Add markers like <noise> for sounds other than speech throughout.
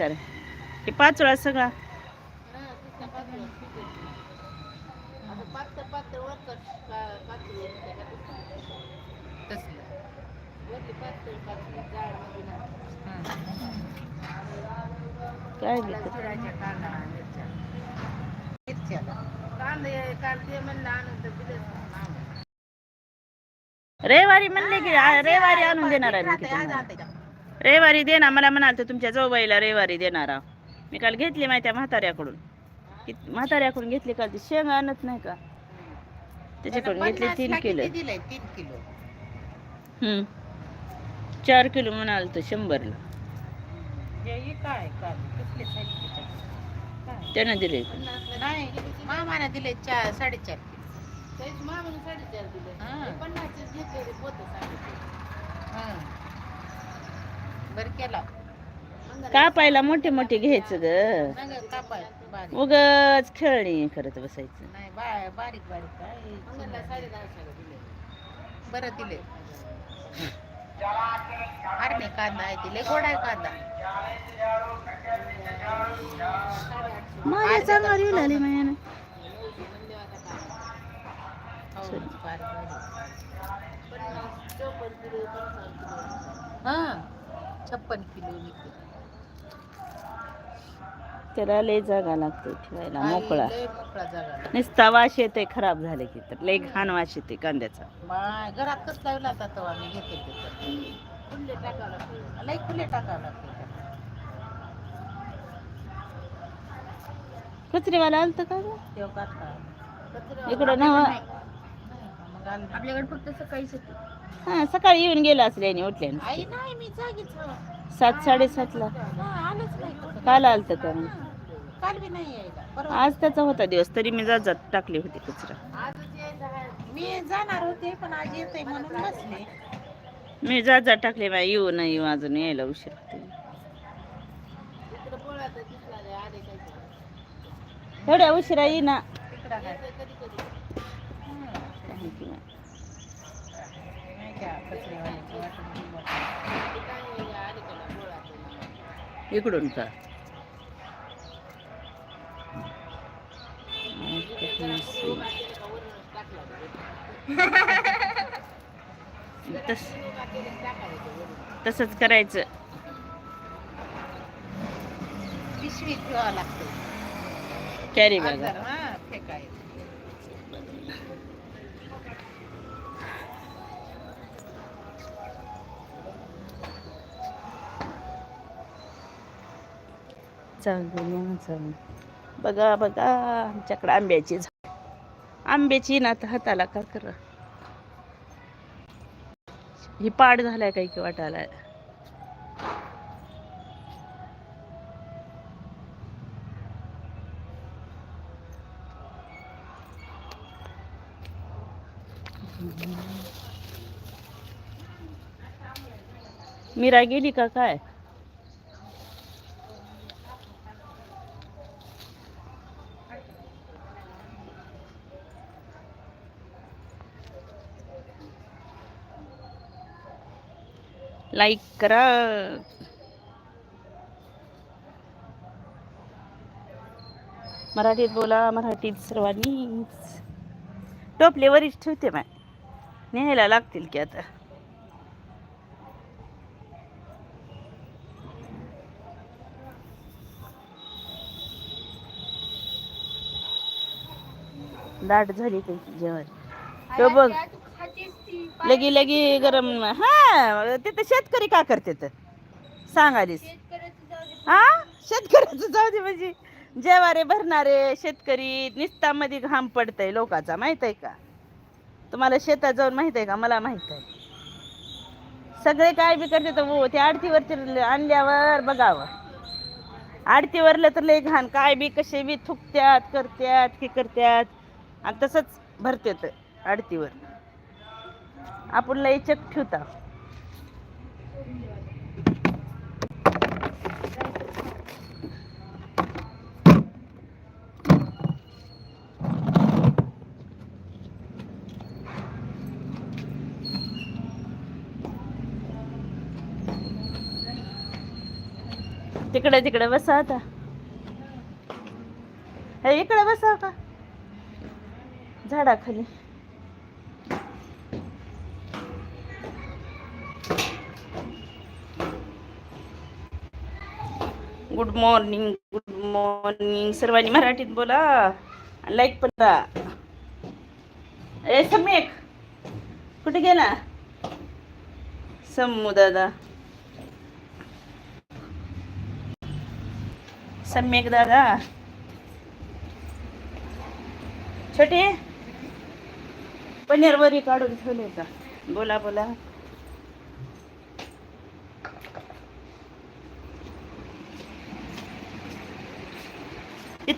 कर. हे पाच वेळा सगळा. काय बी रविवारी म्हणले की रविवारी आणून देणार आहे रविवारी दे ना मला म्हणाल तर तुमच्या जाऊबाईला रविवारी देणार आहो. मी काल घेतली माहिती आहे म्हाताऱ्याकडून. कि म्हाताऱ्याकडून घेतली काल ती शेंग आणत नाही का? त्याच्याकडून घेतली तीन किलो. तीन किलो. हम्म. चार किलो म्हणाल तर शंभरला. हे त्यानं दिले नाही मामाने दिले चार साडेचार बर केला. कापायला मोठे मोठे घ्यायचं ग. कापाय बारीक. उगच खेळणी करत बसायचं. नाही बा- बारीक बारीक काय? बरं दिले. अरे कांदा आहे दिले गोड आहे कांदा. माझ्या चांगला हो, बारीक बारीक. हा. छप्पन किलो निघते. त्याला लय जागा लागते ठेवायला मोकळा. लय मोकळा जागा नुसता वास येते खराब झाले की तर. लय घाण वास येते कांद्याचा. माय घरात कसं लावला होता तेव्हा मी घेते ते खुले टाकावं लागते. लय खुले टाकावं लागते कचरेवाला आलत का ग? तेव्हा काढता. इकडं नवा मग आपल्याकडे फक्त सकाळीच येते. हा सकाळी येऊन गेला असल्याने उठल्याने नाही मी जागीच हवा. सात नाही तसं. काल आलत का नाही आज त्याचा होता दिवस तरी मी जात जात टाकली होती कचरा. मी जाणार होते पण आज येते म्हणून बसले. मी जात जात टाकले बाई येऊ न येऊ अजून यायला उशीर. एवढ्या उशिरा येईना तिकडं आहे. हम्म. काय की बाई. नाही का, कचरेवाल्याची वाटून घेऊन बसले. इकडून का तस तसंच करायचं पिशवीत ठेवावं लागतं कॅरी बॅग अंदर, चांगलं बघा बघा आमच्याकडे आंब्याची झाड. आंब्याची ना तर हाताला का कर? ही पाड झालाय काही की वाटायला मीरा गेली का काय? लाईक करा. मराठीत बोला मराठीत सर्वांनीच. टोपले वरीच ठेवते माय न्यायला लागतील की आता. दाट झाली त्यांची जेवण. तो बघ. लगी लगी गरम हा तिथं शेतकरी का करते तर सांग आलीस हा? शेतकऱ्याचं जाऊ दे म्हणजे. जेवारे भरणारे शेतकरी निस्तामध्ये घाम पडतंय लोकाचा माहीत आहे का? तुम्हाला शेतात जाऊन माहीत आहे का? मला माहीत आहे सगळे काय बी करते तर हो ते आडतीवरती आणल्यावर बघावं. आडतीवरलं तर लय घाण काय बी कसे बी थुकत्यात करत्यात हे करत्यात. आणि तसंच भरतेत आडतीवर. आपण लय चक ठेवता. तिकडे तिकडे बसा आता. हे इकडे बसा का? झाडाखाली. Good morning good morning. सर्वांनी मराठीत बोला. लाईक पण ए सम्यक. कुठे गेला? सम्मू दादा. सम्यक दादा. छोटे पनीरवरी काढून ठेवले का बोला बोला.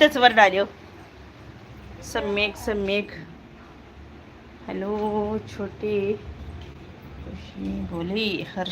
तिथंच वर डाल्यो. सम्यक सम्यक. हॅलो छोटे. खुशी बोली हर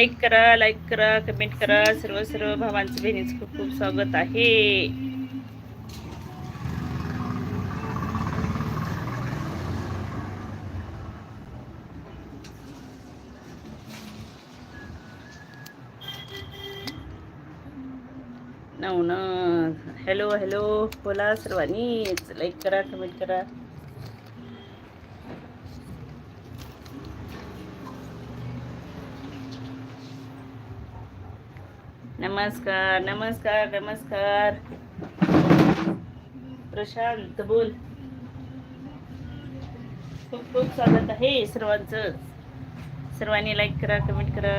लाईक करा लाईक करा कमेंट करा. सर्व सर्व भावांचं बहिणीचं खूप खूप स्वागत आहे. नव न हॅलो हॅलो बोला सर्वांनीच. लाईक करा कमेंट करा. नमस्कार नमस्कार नमस्कार. प्रशांत बोल. खूप खूप स्वागत आहे सर्वांचं. सर्वांनी लाईक करा कमेंट करा.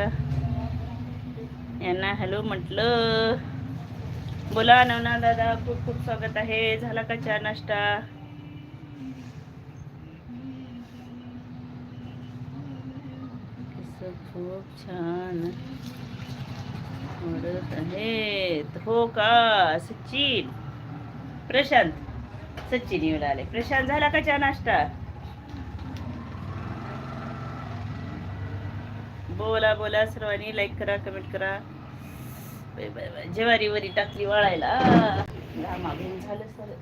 यांना हॅलो म्हटलं. बोला नवना दादा खूप खूप स्वागत आहे. झाला का चहा नाश्ता? खूप छान. आवडत आहेत. हो का? सचिन. प्रशांत. सचिन येऊन आले. प्रशांत झाला का चहा नाश्ता? बोला बोला. सर्वांनी लाईक करा कमेंट करा. Bye bye bye. जेवारी वरी टाकली वाळायला. मागून झालं सर.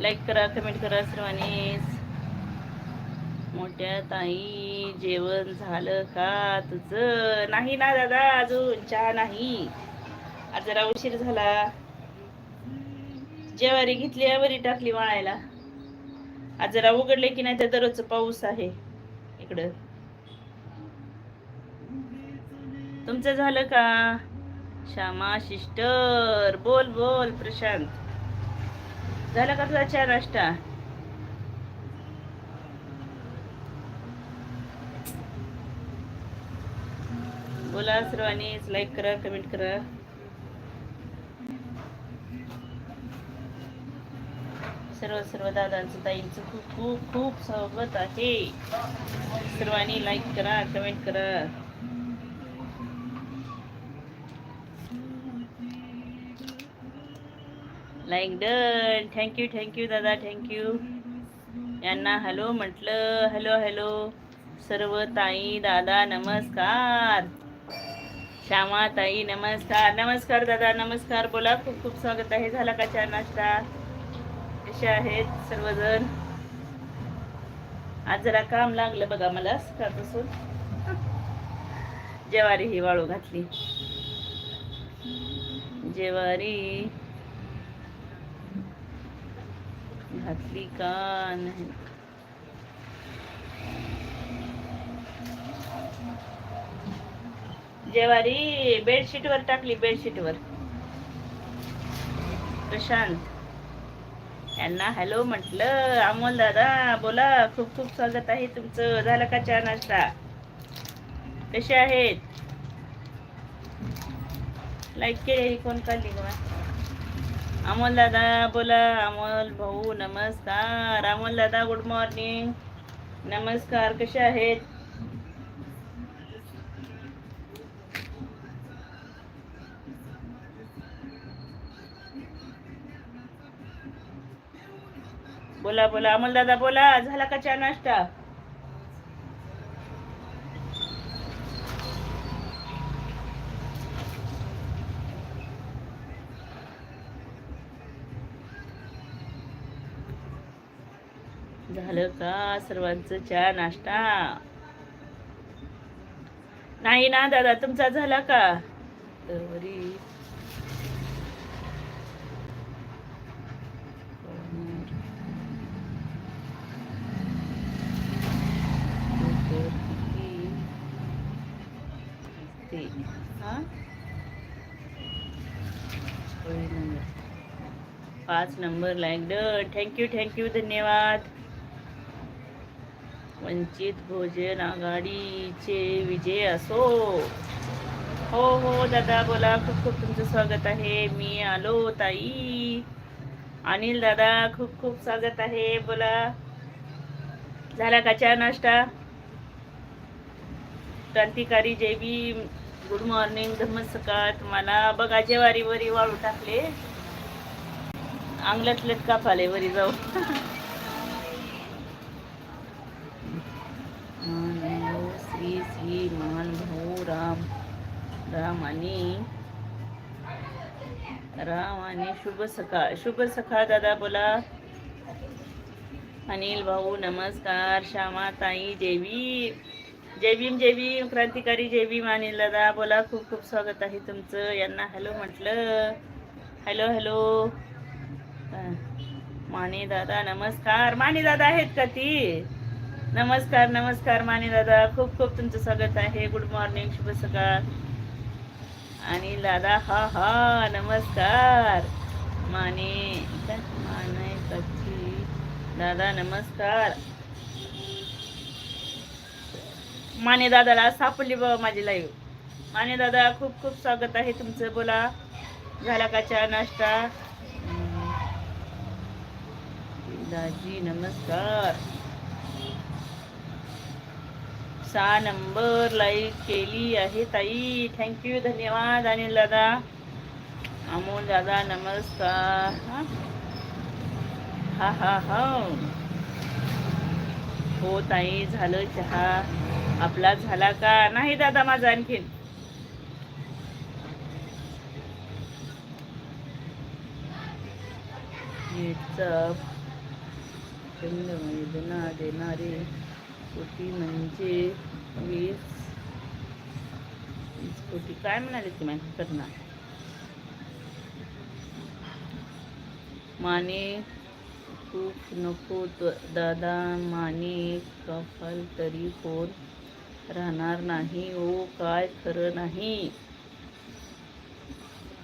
लाईक करा कमेंट करा सर्वांनी. मोठ्या ताई जेवण झालं का तुझं? नाही ना दादा अजून चहा नाही. आज जरा उशीर झाला. जेवारी घेतली वरी टाकली वाळायला. आज जरा उघडले की नाही तर दररोज पाऊस आहे इकडं. तुमचं झालं का? श्यामा सिस्टर बोल बोल प्रशांत. झालं का तुझा चहा नाश्ता? बोला सर्वांनीच लाईक करा कमेंट करा. सर्व सर्व दादांचं ताईंचं खूप खूप खूप स्वागत आहे. सर्वांनी लाईक करा कमेंट करा. Like done thank you thank you दादा थँक्यू यांना हॅलो म्हटलं. हॅलो हॅलो सर्व ताई दादा नमस्कार. श्यामा ताई नमस्कार. नमस्कार दादा नमस्कार. बोला खूप खूप स्वागत आहे. झाला का चहा नाश्ता? कसे आहेत सर्वजण? आज जरा काम लागलं बघा मला सकाळपासून. जेवारी ही वाळू घातली. जेवारी घातली का नाही? जेवारी बेडशीट वर टाकली बेडशीट वर प्रशांत. यांना हॅलो म्हटलं. अमोल दादा बोला खूप खूप स्वागत आहे तुमचं. झालं का चहा नाश्ता? कसे आहेत? लाईक केले कोण काढली का अमोल दादा बोला. अमोल भाऊ नमस्कार. अमोल दादा गुड मॉर्निंग नमस्कार. कसे आहेत? बोला बोला. अमोल दादा बोला. झाला का चहा नाश्ता? झालं का सर्वांचं चहा नाश्ता? नाही ना दादा. तुमचा झाला का? तर वरी ते हा पाच number like done. Thank you thank you धन्यवाद. वंचित भोजन आघाडीचे विजय असो. हो हो दादा बोला. खूप खूप तुमचं स्वागत आहे. मी आलो ताई. अनिल दादा खूप खूप स्वागत आहे. बोला. झाला का चहा नाश्ता? क्रांतिकारी जेबी गुड मॉर्निंग. धम्मसकाळ तुम्हाला बघा जेवारीवर वाळू टाकले. अंगलट लटका फाले वरी जाऊ. श्री श्री मान भाऊ राम. राम आणि राम आणि शुभ सकाळ शुभ सकाळ दादा बोला. अनिल भाऊ नमस्कार. श्यामा ताई जेवी. जय भीम जय भीम क्रांतिकारी जय भीम अनिल दादा बोला. खूप खूप स्वागत आहे तुमचं. यांना हॅलो म्हटलं. Hello hello. माने दादा नमस्कार. माने दादा आहेत का ती? नमस्कार नमस्कार माने दादा. खूप खूप तुमचं स्वागत आहे. गुड मॉर्निंग शुभ सकाळ. आणि दादा हा हा नमस्कार. माने माने कच्ची दादा नमस्कार. माने दादाला सापडली बाबा माझी लाईव्ह माने दादा खूप खूप स्वागत आहे तुमचं. बोला. झाला का चहा नाश्ता हम्म. दाजी नमस्कार. सहा नंबर लाईक केली आहे ताई. थँक्यू धन्यवाद. अनिल दादा अमोल दादा नमस्कार. हा? हा हा हो. ताई झालं चहा. आपला झाला का? नाही दादा माझा आणखीन. नीटचा वेदना देणारे कोटी म्हणजे वीस वीस कोटी. काय म्हणाले ते माहिती करणार माने खूप नको त- दादा माने कफल तरी कोण राहणार नाही ओ काय खरं नाही.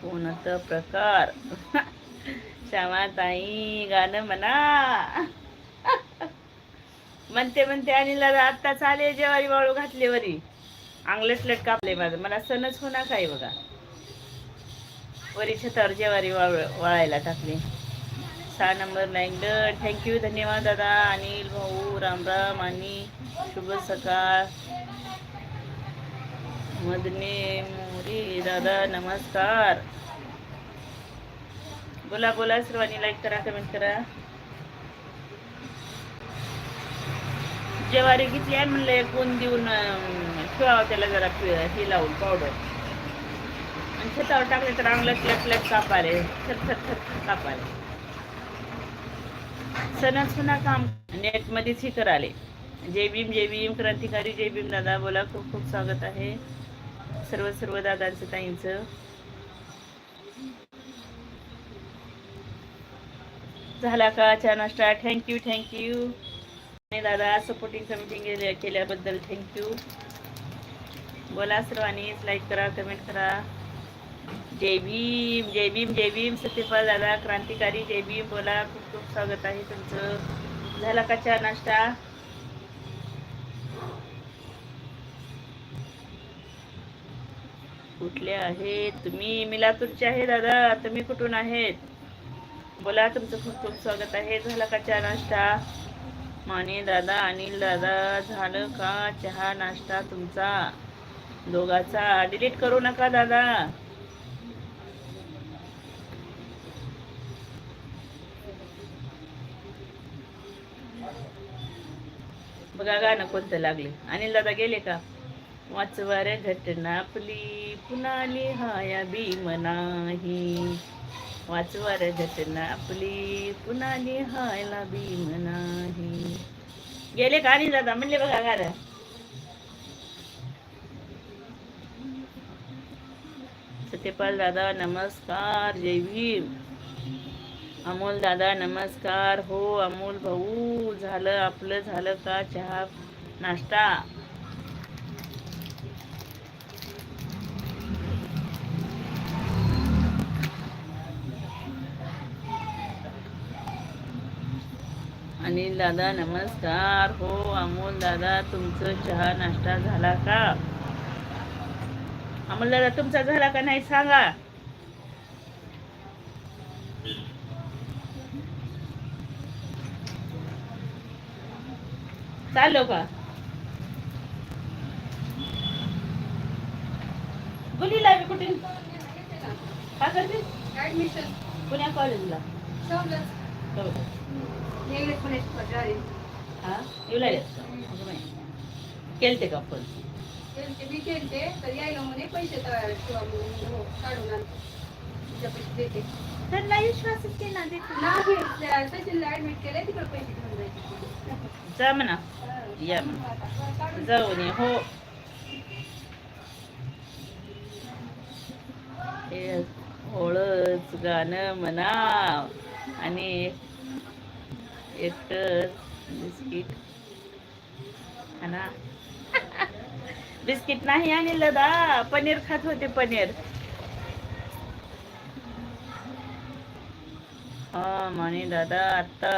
कोणता प्रकार? <laughs> श्यामाताई गाणं म्हणा. म्हणते म्हणते आणि लगा आत्ता चाले जेवारी वाळू घातले वरी. अंगलट लट कापले माझं. मला सणच होणार काय बघा. वरी छतावर जेवारी वाळ वाळायला टाकले. सहा नंबर नाईक थँक्यू धन्यवाद दादा. अनिल भाऊ रामराम आणि शुभ सकाळ. मदने मोरी दादा नमस्कार. बोला बोला सर्वांनी लाईक करा कमेंट करा. ज्वारी घेतली आहे म्हणलं एक ऊन देऊन ठेवावं त्याला जरा पि- हे लावून पावडर आणि छतावर टाकले तर अंगलं लट लट कापाले थर थर थर कापाले सणाच पुन्हा काम. नेटमध्येच हे कराले जय भीम जय भीम क्रांतिकारी जय भीम दादा बोला खूप खूप स्वागत आहे. सर्व सर्व दादांचं ताईंचं. झाला का? चहा नाश्ता? थँक्यू थँक्यू दादा सपोर्टिंग कमिटी केल्याबद्दल थँक्यू बोला सर्वांनीच लाईक करा कमेंट करा. जय भीम जय भीम जय भीम सत्यपाल दादा क्रांतिकारी जय भीम बोला. खूप खूप स्वागत आहे तुमचं. झाला का चहा नाश्ता? कुठले आहेत? तुम्ही मिलातूरचे आहे दादा. तुम्ही कुठून आहेत? बोला तुमचं खूप खूप स्वागत आहे. झाला का चहा नाश्ता? माने दादा अनिल दादा झालं का चहा नाश्ता तुमचा? दोघाचा. डिलीट करू नका दादा. बघा गाणं कोणतं लागले. अनिल दादा गेले का? वाचवार घटना आपली. पुन्हा लिहाया भीम नाही. वाचवा घटना आपली पुन्हा लिहायला भीम नाही गेले का नाही दादा? म्हणले बघा गाणं सत्यपाल दादा नमस्कार जय भीम. अमोल दादा नमस्कार. हो अमोल भाऊ झालं आपलं झालं का चहा नाश्ता? अनिल दादा नमस्कार. हो अमोल दादा तुमचं चहा नाश्ता झाला का? अमोल दादा तुमचा झाला का नाही सांगा. चाललो का? गुलीला मी कुठे? का करते? पुण्या कॉलेजला हा? येऊ केलते का पण? मी केलते तर यायला म्हणे पैसे हो, काढून आणतो. पैसे देते. त्यांना विश्वासच केला देते. नाही सचिनला ऍडमिट केलंय तिकडे पैसे घेऊन जायचे. जा म्हणा. या म्हणा. जाऊन ये हो. हे ओळच गाणं म्हणा. आणि एकटर बिस्किट. खाना. <laughs> बिस्किट नाही आणलं दा. पनीर खात होते पनीर. हा म्हणे दादा आता